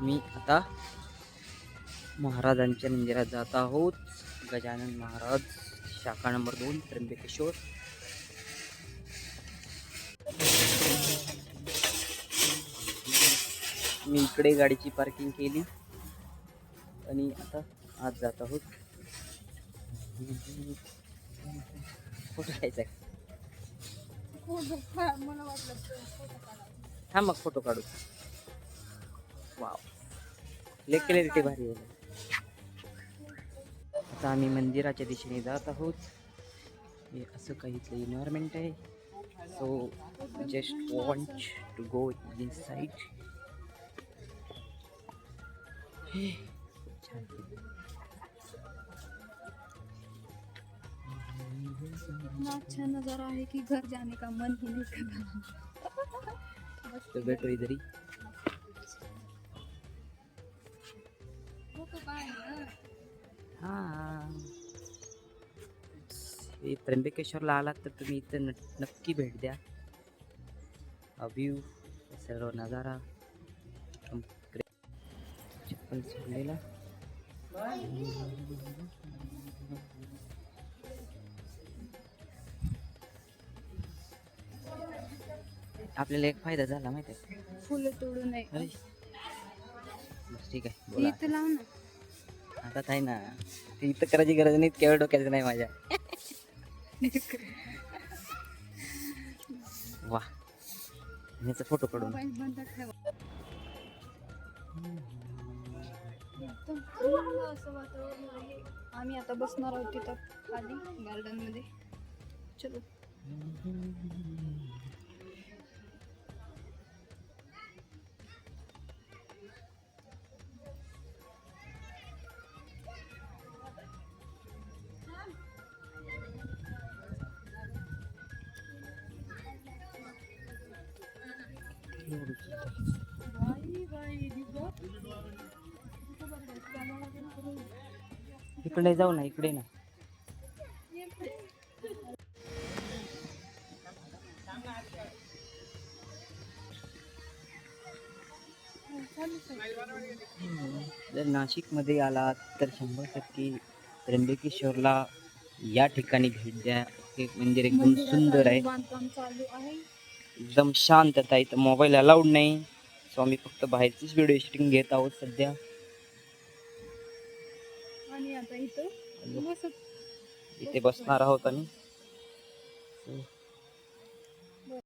मी आता महाराजांच्या मंदिरात जात आहोत. गजानन महाराज शाखा नंबर दोन त्र्यंबकेश्वर. मी इकडे गाडीची पार्किंग केली आणि आता आज जात आहोत. फोटो घ्यायचा आहे. थांब मग फोटो काढू. वाव लय क्लॅरिटी भारी आहे आता आम्ही मंदिराच्या दिशेने जात आहोत. हे असं काही इथलं एन्व्हायरमेंट आहे. So just want to go inside अच्छा नज़ारा है कि घर जाने का मन ही नहीं कर रहा। तो बैठो इधर ही. हां. त्र्यंबकेश्वरला आलात तर तुम्ही इथं न नक्की भेट द्या. व्ह्यू सर्व नजारा. चप्पल सोडलेला आपल्याला एक फायदा झाला माहिती आहे फुलं तोडू नये. ठीक आहे बोला. हातात आता आहे ना. ती इथं करायची गरज नाही केवळ डोक्याचं नाही माझ्या. वा. ह्याचा फोटो काढून. असं आम्ही आता बसणार आहोत तिथं खाली गार्डनमध्ये. चलो. इकडे जाऊ ना इकडे ना. जर नाशिकमध्ये आलात तर शंभर टक्के त्र्यंबकेश्वरला या ठिकाणी भेट द्या. हे मंदिर एकदम सुंदर आहे. बांधकाम चालू आहे एकदम शांतता आहे इथं मोबाईल अलाउड नाही. सो आम्ही फक्त बाहेरचीच व्हिडिओ शूटिंग घेत आहोत सध्या. आणि आता इथं इथे बसणार आहोत आणि